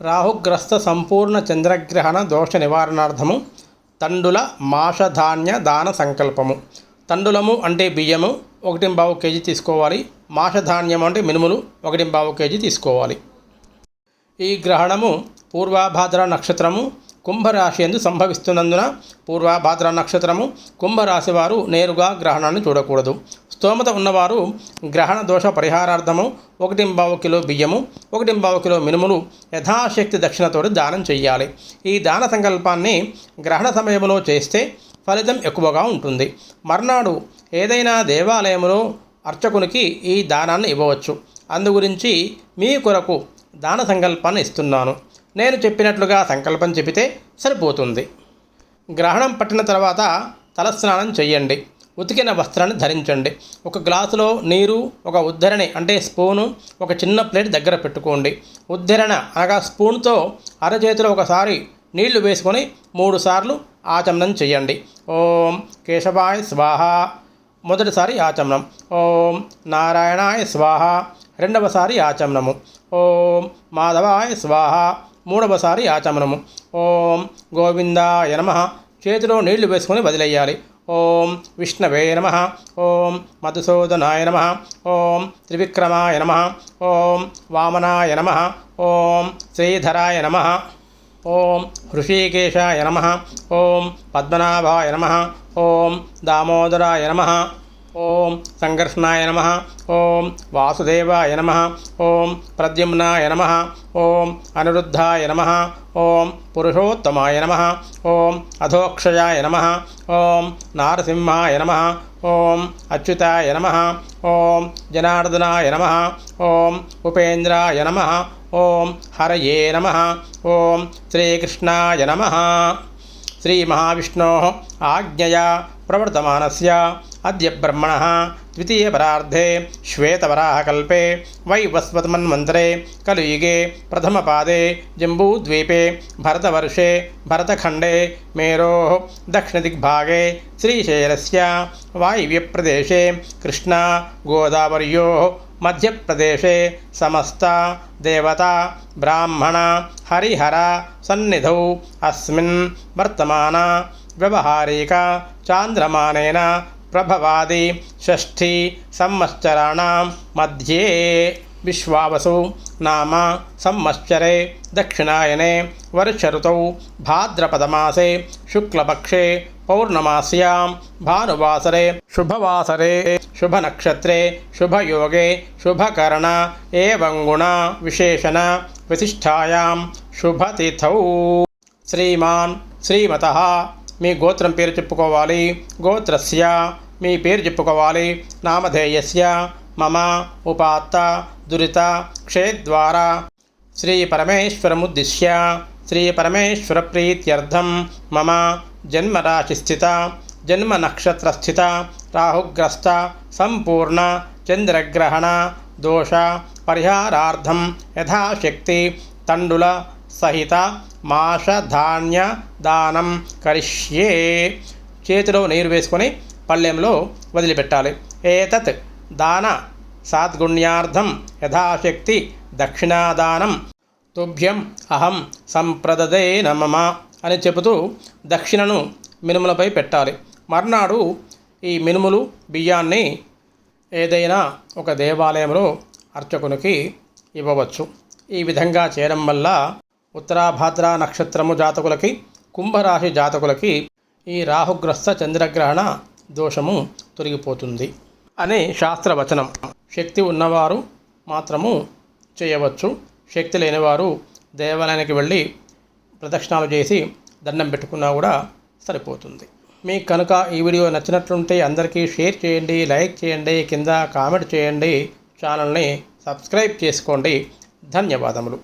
రాహుగ్రస్త సంపూర్ణ చంద్రగ్రహణ దోష నివారణార్థము తండుల మాషధాన్య దాన సంకల్పము. తండులము అంటే బియ్యము ఒకటి బావు కేజీ తీసుకోవాలి. మాషధాన్యం అంటే మినుములు ఒకటి బావు కేజీ తీసుకోవాలి. ఈ గ్రహణము పూర్వాభాద్ర నక్షత్రము కుంభరాశి ఎందు సంభవిస్తున్నందున పూర్వాభాద్ర నక్షత్రము కుంభరాశి వారు నేరుగా గ్రహణాన్ని చూడకూడదు. స్తోమత ఉన్నవారు గ్రహణ దోష పరిహారార్థము ఒకటింబావు కిలో బియ్యము ఒకటి బావు కిలో మినుములు యథాశక్తి దక్షిణతోటి దానం చేయాలి ఈ దాన సంకల్పాన్ని గ్రహణ సమయంలో చేస్తే ఫలితం ఎక్కువగా ఉంటుంది. మర్నాడు ఏదైనా దేవాలయంలో అర్చకునికి ఈ దానాన్ని ఇవ్వవచ్చు. అందుగురించి మీ కొరకు దాన సంకల్పాన్ని ఇస్తున్నాను. నేను చెప్పినట్లుగా సంకల్పం చెబితే సరిపోతుంది. గ్రహణం పట్టిన తర్వాత తలస్నానం చేయండి ఉతికిన వస్త్రాన్ని ధరించండి. ఒక గ్లాసులో నీరు ఒక ఉద్ధరణి అంటే స్పూను ఒక చిన్న ప్లేట్ దగ్గర పెట్టుకోండి. ఉద్ధరణ అనగా స్పూన్తో అరచేతిలో ఒకసారి నీళ్ళు వేసుకొని మూడు సార్లు ఆచమనం చేయండి. ఓం కేశవాయ స్వాహ. మొదటిసారి ఆచమనం. ఓం నారాయణాయ స్వాహ. రెండవసారి ఆచమనము. ఓం మాధవాయ స్వాహ. మూడవసారి ఆచమనము. ఓం గోవిందాయ నమ. చేతిలో నీళ్ళు వేసుకొని వదిలేయాలి. ఓం విష్ణవే నమ. ఓం మధుసూదనాయ నమ. ఓం త్రివిక్రమాయ నమ. ఓం వామనాయ నమ. ఓం శ్రీధరాయ నమ. ఓం హృషీకేశాయ నమ. ఓం పద్మనాభాయ నమ. ఓం దామోదరాయ నమ. ఓం సంకర్షణాయ నమ ఓం వాసుదేవాయ నమ ఓం ప్రద్యుమ్నాయ నమ ఓం అనిరుద్ధాయ నమ ఓం పురుషోత్తమాయ నమ ఓం అధోక్షయాయ నమ ఓం నారసింహాయ నమ ఓం అచ్యుతాయ నమ ఓం జనార్దనాయ నమ ఓం ఉపేంద్రాయ నమ ఓం హరయే నమ ఓం శ్రీకృష్ణాయ నమ श्री श्रीमहाविष्णोः आज्ञया प्रवर्तमानस्य। अद्य ब्रह्मणः द्वितीयपरार्धे श्वेतवराहकल्पे वैवस्वतमन्वन्तरे कलियुगे प्रथमपादे जम्बूद्वीपे, भरतवर्षे भरतखण्डे मेरोः दक्षिणदिग्भागे श्रीशैलस्य वायव्यप्रदेशे कृष्णा गोदावर्योः मध्य प्रदेशे समस्ता, देवता, ब्राह्मण, हरिहर, सन्निध अस्तमान व्यवहारिक व्यवहारिका प्रभवादी, षष्ठी, संवत्सराण मध्ये विश्वावसु, नाम संवत्सरे, दक्षिणायने, वर्षऋतौ, भाद्रपदमासे, शुक्लपक्षे పౌర్ణమాస్యాం భానువాసరే శుభవాసరే శుభనక్షత్రే శుభయోగే శుభకరణ ఏవం గుణ విశేషణ విశిష్టాయాం శుభతిథౌ శ్రీమాన్ శ్రీమత మీ గోత్రం పేరు చెప్పుకోవాలి. గోత్రస్య మీ పేరు చెప్పుకోవాలి. నామధేయస్య మమ ఉపాత్త దురిత క్షేద్వారా. శ్రీ పరమేశ్వరముద్దిశ్య శ్రీ పరమేశ్వర ప్రీత్యర్థం మమ జన్మరాశిస్థిత జన్మ నక్షత్రస్థిత రాహుగ్రస్త సంపూర్ణ చంద్రగ్రహణ దోష పరిహారార్థం యథాశక్తి తండుల సహిత మాషధాన్య దానం కరిష్యే. చేతిలో నీరు వేసుకొని పళ్ళెంలో వదిలిపెట్టాలి. ఏతత్ దాన సాద్గుణ్యార్థం యథాశక్తి దక్షిణాదానం. తుభ్యం అహం సంప్రదదే నమమ అని చెబుతూ దక్షిణను మినుములపై పెట్టాలి. మర్నాడు ఈ మినుములు బియ్యాన్ని ఏదైనా ఒక దేవాలయంలో అర్చకునికి ఇవ్వవచ్చు. ఈ విధంగా చేయడం వల్ల ఉత్తరాభాద్ర నక్షత్రము జాతకులకి కుంభరాశి జాతకులకి ఈ రాహుగ్రస్త చంద్రగ్రహణ దోషము తొలగిపోతుంది అనే శాస్త్రవచనం. శక్తి ఉన్నవారు మాత్రము చేయవచ్చు. శక్తి లేనివారు దేవాలయానికి వెళ్ళి ప్రదక్షిణాలు చేసి దండం పెట్టుకున్నా కూడా సరిపోతుంది. మీకు కనుక ఈ వీడియో నచ్చినట్లుంటే అందరికీ షేర్ చేయండి లైక్ చేయండి కింద కామెంట్ చేయండి. ఛానల్ని సబ్స్క్రైబ్ చేసుకోండి. ధన్యవాదములు.